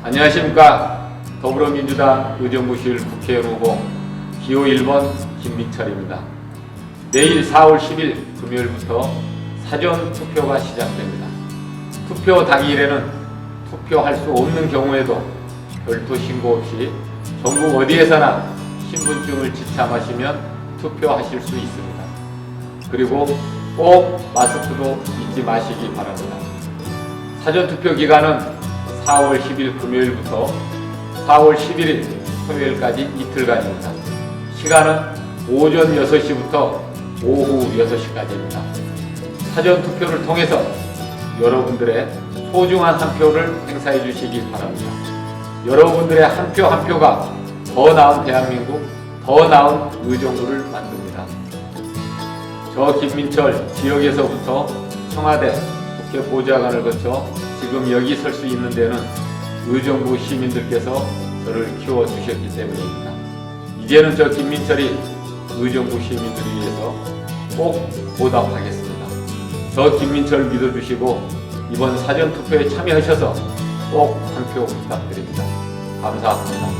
안녕하십니까 더불어민주당 의정부실 국회의원 후보 기호 1번 김민철입니다. 내일 4월 10일 금요일부터 사전 투표가 시작됩니다. 투표 당일에는 투표할 수 없는 경우에도 별도 신고 없이 전국 어디에서나 신분증을 지참하시면 투표하실 수 있습니다. 그리고 꼭 마스크도 잊지 마시기 바랍니다. 사전투표 기간은 4월 10일 금요일부터 4월 11일 토요일까지 이틀간입니다. 시간은 오전 6시부터 오후 6시까지입니다. 사전 투표를 통해서 여러분들의 소중한 한 표를 행사해 주시기 바랍니다. 여러분들의 한 표한 표가 더 나은 대한민국, 더 나은 의정부를 만듭니다. 저 김민철 지역에서부터 청와대 국회 보좌관을 거쳐 지금 여기 설 수 있는 데는 의정부 시민들께서 저를 키워 주셨기 때문입니다. 이제는 저 김민철이 의정부 시민들을 위해서 꼭 보답하겠습니다. 저 김민철 믿어주시고 이번 사전 투표에 참여하셔서 꼭 한 표 부탁드립니다. 감사합니다.